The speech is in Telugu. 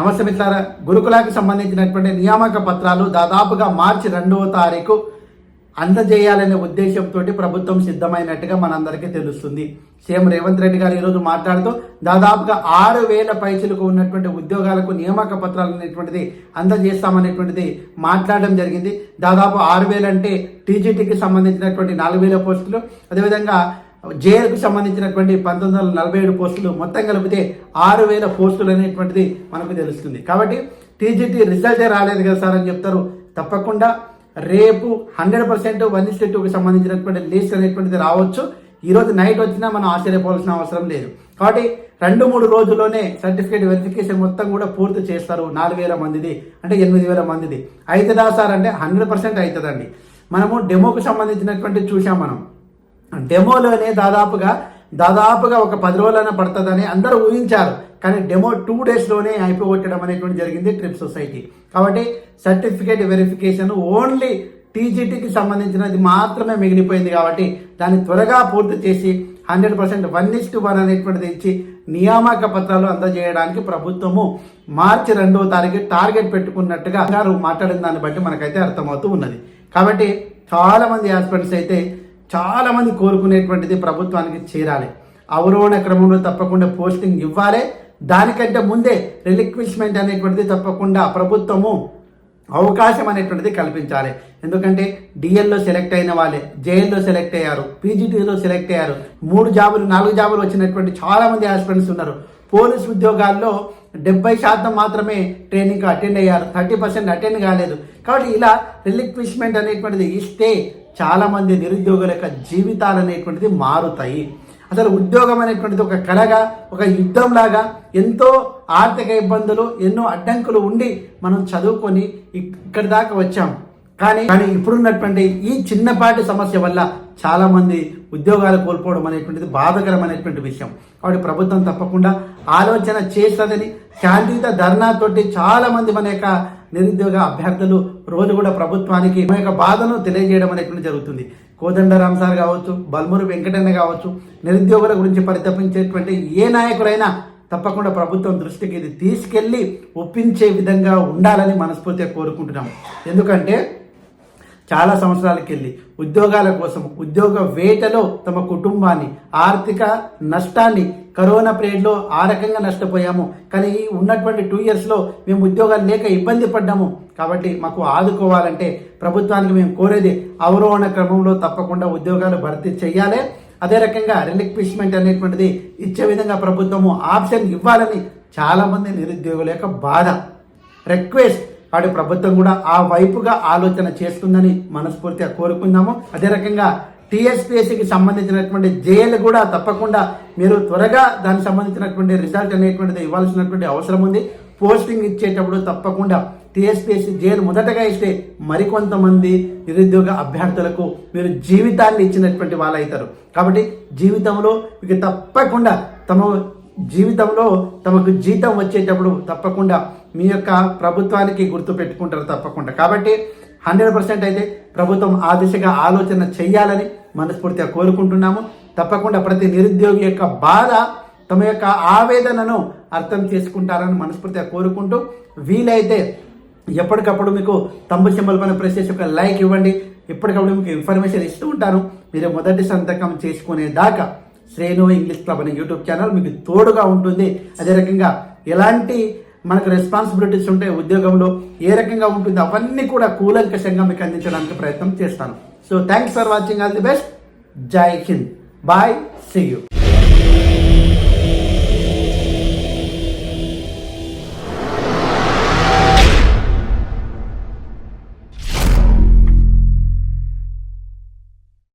నమస్తే మిత్రులారా గురుకులాకి సంబంధించినటువంటి నియామక పత్రాలు దాదాపుగా మార్చి రెండవ తారీఖు అందజేయాలనే ఉద్దేశంతో ప్రభుత్వం సిద్ధమైనట్టుగా మనందరికీ తెలుస్తుంది. సీఎం రేవంత్ రెడ్డి గారు ఈరోజు మాట్లాడుతూ దాదాపుగా ఆరు వేల పైసలకు ఉన్నటువంటి ఉద్యోగాలకు నియామక పత్రాలు అనేటువంటిది అందజేస్తామనేటువంటిది మాట్లాడడం జరిగింది. దాదాపు ఆరు వేలు అంటే టీజీటీకి సంబంధించినటువంటి నాలుగు వేల పోస్టులు. అదేవిధంగా జేఎల్కు సంబంధించినటువంటి పంతొమ్మిది వందల నలభై ఏడు పోస్టులు మొత్తం కలిపితే ఆరు వేల పోస్టులు అనేటువంటిది మనకు తెలుస్తుంది. కాబట్టి టీజీటీ రిజల్టే రాలేదు కదా సార్ అని చెప్తారు. తప్పకుండా రేపు హండ్రెడ్ పర్సెంట్ వన్ ఇస్ టూకి సంబంధించినటువంటి లిస్ట్ అనేటువంటిది రావచ్చు. ఈరోజు నైట్ వచ్చినా మనం ఆశ్చర్యపోవాల్సిన అవసరం లేదు. కాబట్టి రెండు మూడు రోజుల్లోనే సర్టిఫికేట్ వెరిఫికేషన్ మొత్తం కూడా పూర్తి చేస్తారు. నాలుగు వేల మందిది అంటే ఎనిమిది వేల మందిది. అవుతుందా సార్ అంటే హండ్రెడ్ పర్సెంట్ అవుతుందండి మనము డెమోకు సంబంధించినటువంటి చూసాం మనం. డెమోలోనే దాదాపుగా దాదాపుగా ఒక పది రోజులైనా పడుతుందని అందరూ ఊహించారు. కానీ డెమో టూ డేస్లోనే అయిపోగొట్టడం అనేటువంటి జరిగింది ట్రిప్ సొసైటీ. కాబట్టి సర్టిఫికేట్ వెరిఫికేషన్ ఓన్లీ టీజీటీకి సంబంధించినది మాత్రమే మిగిలిపోయింది కాబట్టి దాన్ని త్వరగా పూర్తి చేసి hundred percent one is one అనేటువంటిది ఇచ్చి నియామక పత్రాలు అందజేయడానికి ప్రభుత్వము మార్చి రెండవ తారీఖు టార్గెట్ పెట్టుకున్నట్టుగా గారు మాట్లాడిన దాన్ని బట్టి మనకైతే అర్థమవుతూ ఉన్నది. కాబట్టి చాలామంది ఆస్పిరెంట్స్ అయితే చాలామంది కోరుకునేటువంటిది ప్రభుత్వానికి చేరాలి. అవరోహణ క్రమంలో తప్పకుండా పోస్టింగ్ ఇవ్వాలి. దానికంటే ముందే రిలిక్విష్మెంట్ అనేటువంటిది తప్పకుండా ప్రభుత్వము అవకాశం అనేటువంటిది కల్పించాలి. ఎందుకంటే డిఎల్లో సెలెక్ట్ అయిన వాళ్ళే జేఎల్లో సెలెక్ట్ అయ్యారు పీజీటీలో సెలెక్ట్ అయ్యారు మూడు జాబులు నాలుగు జాబులు వచ్చినటువంటి చాలామంది ఆస్పిరెంట్స్ ఉన్నారు. పోలీస్ ఉద్యోగాల్లో డెబ్బై శాతం మాత్రమే ట్రైనింగ్ అటెండ్ అయ్యారు. థర్టీ పర్సెంట్ అటెండ్ కాలేదు. కాబట్టి ఇలా రిలిక్విష్మెంట్ అనేటువంటిది ఇస్తే చాలామంది నిరుద్యోగుల యొక్క జీవితాలు అనేటువంటిది మారుతాయి. అసలు ఉద్యోగం అనేటువంటిది ఒక కళగా ఒక యుద్ధంలాగా ఎంతో ఆర్థిక ఇబ్బందులు ఎన్నో అడ్డంకులు ఉండి మనం చదువుకొని ఇక్కడి దాకా వచ్చాం. కానీ కానీ ఇప్పుడున్నటువంటి ఈ చిన్నపాటి సమస్య వల్ల చాలా మంది ఉద్యోగాలు కోల్పోవడం అనేటువంటిది బాధకరమైనటువంటి విషయం. కాబట్టి ప్రభుత్వం తప్పకుండా ఆలోచన చేస్తుందని శాంతియుత ధర్నాతోటి చాలా మంది మన యొక్క నిరుద్యోగ అభ్యర్థులు రోజు కూడా ప్రభుత్వానికి మన యొక్క బాధను తెలియజేయడం అనేటువంటి జరుగుతుంది. కోదండరామ్ సార్ కావచ్చు బల్మూరు వెంకటన్న కావచ్చు నిరుద్యోగుల గురించి పరితపించేటువంటి ఏ నాయకుడైనా తప్పకుండా ప్రభుత్వం దృష్టికి ఇది తీసుకెళ్ళి ఒప్పించే విధంగా ఉండాలని మనస్ఫూర్తిగా కోరుకుంటున్నాం. ఎందుకంటే చాలా సంవత్సరాలకి వెళ్ళి ఉద్యోగాల కోసం ఉద్యోగ వేటలో తమ కుటుంబాన్ని ఆర్థిక నష్టాన్ని కరోనా పీరియడ్లో ఆ రకంగా నష్టపోయాము. కానీ ఉన్నటువంటి టూ ఇయర్స్లో మేము ఉద్యోగాలు లేక ఇబ్బంది పడ్డాము. కాబట్టి మాకు ఆదుకోవాలంటే ప్రభుత్వానికి మేము కోరేది అవరోహణ క్రమంలో తప్పకుండా ఉద్యోగాలు భర్తీ చేయాలి. అదే రకంగా రిలిక్విష్మెంట్ అనేటువంటిది ఇచ్చే విధంగా ప్రభుత్వము ఆప్షన్ ఇవ్వాలని చాలామంది నిరుద్యోగుల యొక్క బాధ. రిక్వెస్ట్ వాటి ప్రభుత్వం కూడా ఆ వైపుగా ఆలోచన చేస్తుందని మనస్ఫూర్తిగా కోరుకుందాము. అదే రకంగా టీఎస్పీఎస్సికి సంబంధించినటువంటి జేఏలు కూడా తప్పకుండా మీరు త్వరగా దానికి సంబంధించినటువంటి రిజల్ట్ అనేటువంటిది ఇవ్వాల్సినటువంటి అవసరం ఉంది. పోస్టింగ్ ఇచ్చేటప్పుడు తప్పకుండా టీఎస్పీఎస్సీ జైలు మొదటగా ఇస్తే మరికొంతమంది నిరుద్యోగ అభ్యర్థులకు మీరు జీవితాన్ని ఇచ్చినటువంటి వాళ్ళు అవుతారు కాబట్టి జీవితంలో మీకు తప్పకుండా తమ జీవితంలో తమకు జీతం వచ్చేటప్పుడు తప్పకుండా మీ యొక్క ప్రభుత్వానికి గుర్తు పెట్టుకుంటారు తప్పకుండా. కాబట్టి హండ్రెడ్ పర్సెంట్ అయితే ప్రభుత్వం ఆ దిశగా ఆలోచన చేయాలని మనస్ఫూర్తిగా కోరుకుంటున్నాము. తప్పకుండా ప్రతి నిరుద్యోగి యొక్క బాధ తమ యొక్క ఆవేదనను అర్థం చేసుకుంటారని మనస్ఫూర్తిగా కోరుకుంటూ వీలైతే ఎప్పటికప్పుడు మీకు తమ్ము సింబల్ పైన ప్రెస్ చేసి ఒక లైక్ ఇవ్వండి. ఎప్పటికప్పుడు మీకు ఇన్ఫర్మేషన్ ఇస్తూ ఉంటాను. మీరు మొదటి సంతకం చేసుకునే దాకా శ్రేణు ఇంగ్లీష్ క్లబ్ అనే యూట్యూబ్ ఛానల్ మీకు తోడుగా ఉంటుంది. అదే రకంగా ఎలాంటి మనకు రెస్పాన్సిబిలిటీస్ ఉంటాయి ఉద్యోగంలో ఏ రకంగా ఉంటుంది అవన్నీ కూడా కూలంకషంగా మీకు అందించడానికి ప్రయత్నం చేస్తాను. So thanks for watching all the best Jai Hind bye see you